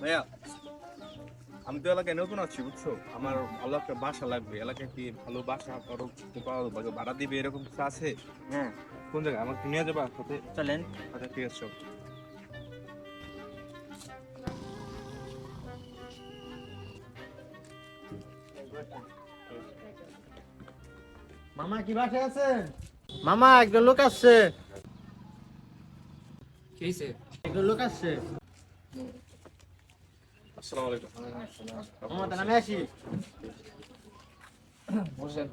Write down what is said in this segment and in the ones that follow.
ভাইয়া আমি তো এলাকায় নতুন আছি বুঝছ? আমার ভালো একটা বাসা লাগবে। এলাকায় কি ভালো বাসা কারও পাওয়া যাবে? ভাড়া দিবে এরকম কিছু আছে? হ্যাঁ কোন জায়গায়? আমাকে নিয়ে যাবা সাথে? চলেন। আচ্ছা ঠিক আছে। মামা কি বাসায় আছেন? মামা একটা লোক আসছে। কিসে একটা লোক আসছে। আসসালামু আলাইকুম মামা তাহলে আমি আসি বসেন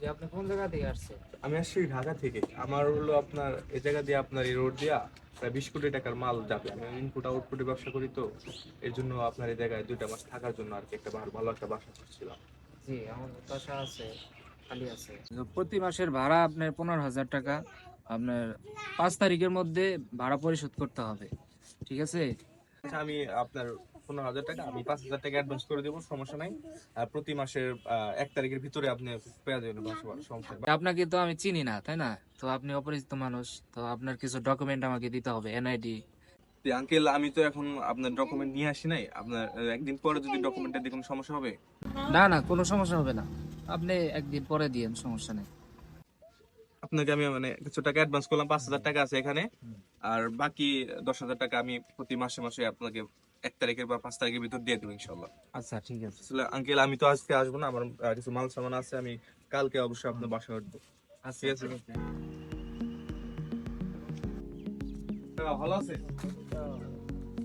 যে আপনি কোন জায়গা থেকে আসছে আমি আসছি ঢাকা থেকে। আমার হলো আপনার এই জায়গা দিয়ে আপনার এই রোড দিয়া প্রায় বিশ কোটি টাকার মাল যাবে। আমি ইনপুট আউটপুটে ব্যবসা করি তো এর জন্য আপনার এই জায়গায় দুইটা মাস থাকার জন্য আর কি একটা ভালো- ভালো একটা বাসা করছিলাম জি আমার বাসা আছে খালি আছে। প্রতি মাসের ভাড়া আপনার পনেরো হাজার টাকা। আপনার পাঁচ তারিখের মধ্যে ভাড়া পরিশোধ করতে হবে। ঠিক আছে? আচ্ছা আমি আপনার পনেরো হাজার টাকা আমি পাঁচ হাজার টাকা অ্যাডভান্স করে দেবো সমস্যা নাই। প্রতি মাসের এক তারিখের ভিতরে আপনি পেয়ে যাবেন সমস্যা আপনাকে তো আমি চিনি না তাই না? তো আপনি অপরিচিত মানুষ তো আপনার কিছু ডকুমেন্ট আমাকে দিতে হবে এনআইডি আঙ্কেল আমি তো এখন আপনার ডকুমেন্ট নিয়ে আসি নাই। আপনার একদিন পরে যদি ডকুমেন্টের দিয়ে কোনো সমস্যা হবে? না না কোনো সমস্যা হবে না। আপনি একদিন পরে দিয়েন সমস্যা নেই। আপনাকে আমি মানে কিছু টাকা অ্যাডভান্স করলাম পাঁচ হাজার টাকা আছে এখানে। আর বাকি দশ হাজার টাকা আমি প্রতি মাসে মাসে আপনাকে এক তারিখের বা পাঁচ তারিখের ভিতর দিয়ে দেবো ইনশাল্লাহ আচ্ছা ঠিক আছে। আঙ্কেল আমি তো আজকে আসব না আমার কিছু মাল সামান আছে আমি কালকে অবশ্যই আপনার বাসায় উঠবো আচ্ছা ঠিক আছে? ভালো আছে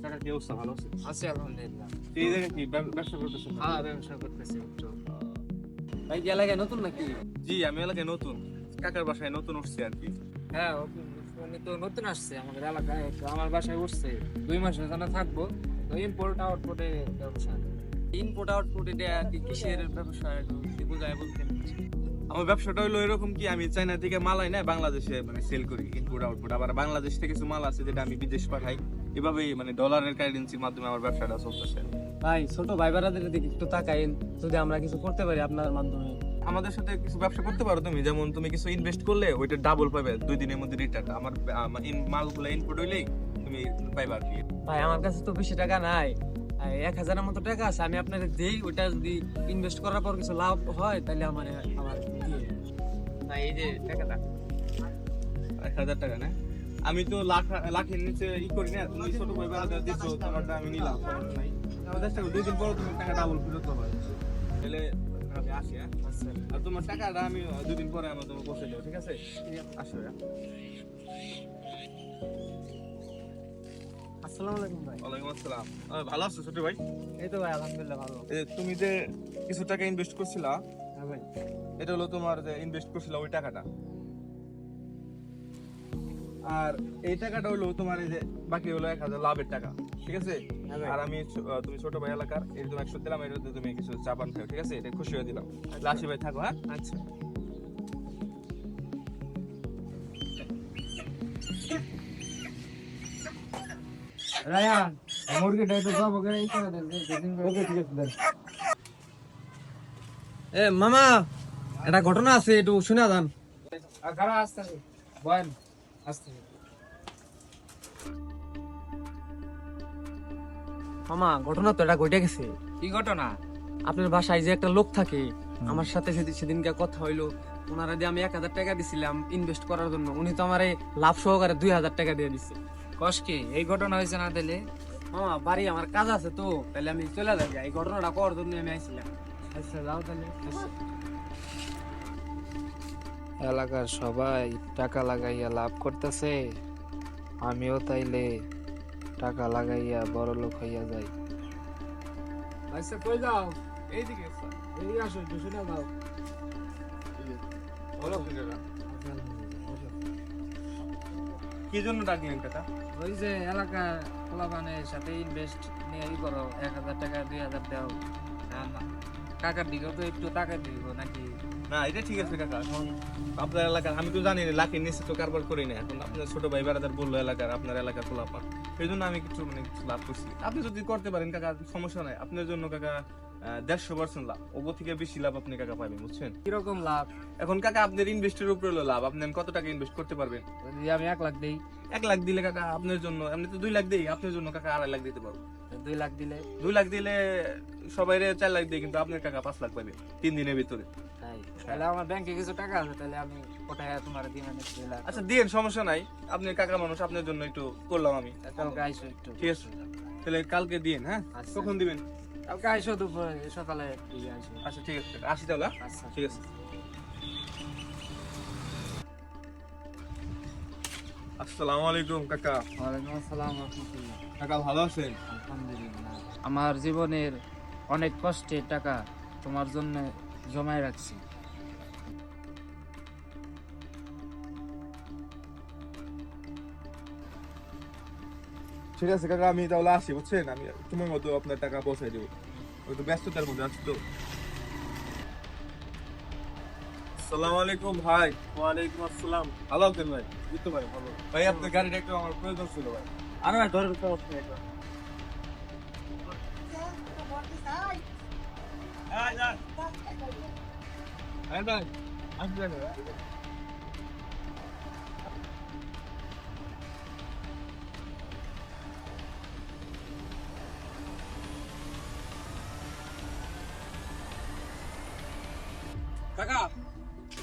টাকা কি অবস্থা? ভালো আছে আছে আলহামদুলিল্লাহ। এই জায়গায় কি ব্যবসা করতেছেন? হ্যাঁ ব্যবসা করতেছি ভাই এলাকায় নতুন নাকি? জি আমি এলাকায় নতুন। কাকার বাসায় নতুন উঠছি আর কি। হ্যাঁ উনি তো নতুন আসছে আমাদের এলাকায় আমার বাসায় উঠছে। দুই মাসের জন্য থাকব তো ইম্পোর্ট আউটপোর্টে ব্যবসা। আউটপুট এটা কি কিসের ব্যবসা বোঝায় বলতেন। আমার ব্যবসাটা হলো এরকম কি আমি চাইনা থেকে মাল আই না বাংলাদেশে মানে সেল করি ইনপুট আউটপুট আবার বাংলাদেশ থেকে কিছু মাল আছে যেটা আমি বিদেশ পাঠাই। এভাবেই মানে ডলারের কারেন্সির মাধ্যমে আমার ব্যবসাটা চলতেছে। ভাই ছোট ভাই বেড়াদের দিকে একটু তাকাইন যদি আমরা কিছু করতে পারি আপনার মাধ্যমে। আমাদের সাথে কিছু ব্যবসা করতে পারো তুমি। যেমন তুমি কিছু ইনভেস্ট করলে ওইটা ডাবল পাবে দুই দিনের মধ্যে রিটার্ন আমার মালগুলো ইনপুট হইলেই তুমি পাইবা আর কি। ভাই আমার কাছে তো বেশি টাকা নাই। এক হাজারের মতো টাকা আছে আমি আপনাকে দেই। ওইটা যদি ইনভেস্ট করার পর কিছু লাভ হয় তাহলে আমার আমার দিয়ে। না এই যে টাকাটা। এক হাজার টাকা না? আমি তো লাখ লাখের নিচে ই করি না। তুমি ছোট ভাই বেড়াতে দিচ্ছ তোমারটা আমি নিলাম। দুই দিন পর তুমি টাকা ডাবল ফেরত পাবে। তাহলে আসি হ্যাঁ? আচ্ছা। আর তোমার টাকাটা আমি দুদিন পরে আমার তোমার পৌঁছে দেবো ঠিক আছে? আসো হ্যাঁ। আসসালামু আলাইকুম ভাই। ওয়ালাইকুম আসসালাম। ভালো আছো ছোট ভাই? এই তো ভাই আলহামদুলিল্লাহ ভালো। তুমি যে কিছু টাকা ইনভেস্ট করছিলা হ্যাঁ ভাই। এটা হলো তোমার যে ইনভেস্ট করছিলা ওই টাকাটা? আর এই টাকাটা হলো তোমার এই যে বাকি হলো এক হাজার লাভের টাকা ঠিক আছে? হ্যাঁ আর আমি তুমি ছোট ভাই এলাকার এই তুমি একশো দিলাম এটাতে তুমি কিছু চা পান খাও ঠিক আছে? এটা খুশি হয়ে দিলাম। লাশি ভাই থাকো হ্যাঁ? আচ্ছা। রায়ান মুরগিটা একটু জব করে এই করে দেন ওকে ঠিক আছে দেন। এ মামা একটা ঘটনা আছে একটু শুনে যান। আর বয়েন। আসতে মামা ঘটনা তো এটা ঘটে গেছে। কি ঘটনা? আপনার বাসায় যে একটা লোক থাকে আমার সাথে সেদিন সেদিনকে কথা হইল। ওনারা দিয়ে আমি এক হাজার টাকা দিছিলাম ইনভেস্ট করার জন্য। উনি তো আমার লাভ সহকারে দুই হাজার টাকা দিয়ে দিচ্ছে কষ্টে এই ঘটনা হয়েছে না দিলে মামা বাড়ি আমার কাজ আছে তো তাহলে আমি চলে যাই। এই ঘটনাটা করার জন্য আমি আইছিলাম। আচ্ছা যাও তাহলে। এলাকার সবাই টাকা লাগাইয়া লাভ করতেছে আমিও তাইলে টাকা লাগাইয়া বড় লোক হইয়া যাই। আচ্ছা কই যাও? এইদিকে এই আসো একটু শুনে যাও। ভালো কি জন্য ডাকলেন কাকা ওই যে এলাকা পোলাপানের সাথে ইনভেস্ট নিয়ে ই করো এক হাজার টাকা দুই হাজার দাও। না। দিকেও তো একটু টাকা দিব নাকি? না এটা ঠিক আছে কাকা। এখন আপনার এলাকার আমি তো জানি না লাখের নিচে তো কারবার করি না এখন আপনার ছোট ভাই বেড়াদার বলল এলাকার আপনার এলাকার খোলাপান এই জন্য আমি কিছু মানে কিছু লাভ করছি। আপনি যদি করতে পারেন কাকা সমস্যা নাই। আপনার জন্য কাকা দেড়শো পার্সেন্ট লাভ। ওপর থেকে বেশি লাভ আপনি কাকা পাবেন বুঝছেন? কীরকম লাভ? এখন কাকা আপনার ইনভেস্টের উপরে হলো লাভ। আপনি কত টাকা ইনভেস্ট করতে পারবেন? যদি আমি এক লাখ দিই। এক লাখ দিলে কাকা আপনার জন্য এমনি তো দুই লাখ দিই আপনার জন্য কাকা আড়াই লাখ দিতে পারব। দুই লাখ দিলে? দুই লাখ দিলে সবাই চার লাখ দিয়ে কিন্তু আপনার কাকা পাঁচ লাখ পাবে তিন দিনের ভিতরে। তাহলে আমার ব্যাংকে কিছু টাকা আছে তাহলে আমি ওটাই তোমার দিন আমি আচ্ছা দিন সমস্যা নাই। আপনি কাকা মানুষ আপনার জন্য একটু করলাম আমি। কালকে আইসো একটু। ঠিক আছে। তাহলে কালকে দিন হ্যাঁ? আচ্ছা। কখন দিবেন? কালকে আইসো দুপুরে সকালে দিয়ে আচ্ছা ঠিক আছে আসি তাহলে হ্যাঁ? আচ্ছা। ঠিক আছে। আসসালামু আলাইকুম কাকা। ওয়ালাইকুম আসসালাম রহমতুল্লাহ। কাকা ভালো আছেন? আলহামদুলিল্লাহ। আমার জীবনের অনেক কষ্টের টাকা তোমার জন্য জমায় রাখছি। ঠিক আছে কাকা আমি তাহলে আসি বুঝছেন? আমি তোমার মতো আপনার টাকা পৌঁছাই দেবো। ওই তো ব্যস্ততার মধ্যে আছি তো। আসসালামু আলাইকুম ভাই। ওয়ালাইকুম আসসালাম। ভালো আছেন ভাই? বুঝতে ভাই ভালো। ভাই আপনার গাড়িটা একটু আমার প্রয়োজন ছিল ভাই। আরে ভাই ধরে পারছি ভাই ভাই আসবেন। কাকা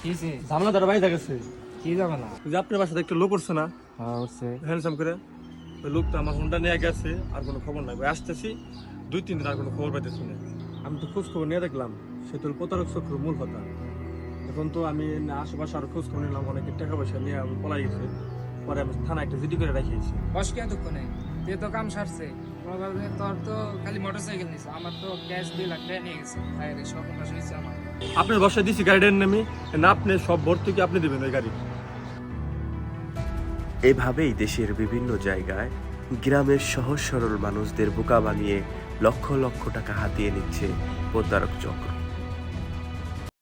কিছে ঝামেলা ধরে বাইরে গেছে। কি না যে আপনার বাসাতে একটা লোক উঠছে না? হ্যাঁ হ্যান্ডসাম করে। ওই লোকটা আমার ফোনটা নিয়ে গেছে আর কোনো খবর নাই। আসতেছি দুই তিন দিন আর কোনো খবর পাইতেছি না। আমি তো খোঁজ খবর নিয়ে দেখলাম সে তো প্রতারক চক্র মূল কথা এখন তো আমি আশেপাশে আর খোঁজ খবর নিলাম অনেকে টাকা পয়সা নিয়ে আমি পলাই গেছে। পরে আমি থানায় একটা জিডি করে রাখিয়েছি বস কে এতক্ষণে? তুই তো কাম সারছে। তোর তো খালি মোটর সাইকেল নিছে। আমার তো ক্যাশ দুই লাখ টাকা নিয়ে গেছে। সব হয়েছে আমার। আপনার বসায় দিছি গাড়িটার নামে না আপনি সব ভর্তুকি আপনি দেবেন ওই গাড়ি এভাবেই দেশের বিভিন্ন জায়গায় গ্রামের সহজ সরল মানুষদের বোকা বানিয়ে লক্ষ লক্ষ টাকা হাতিয়ে নিচ্ছে প্রতারক চক্র।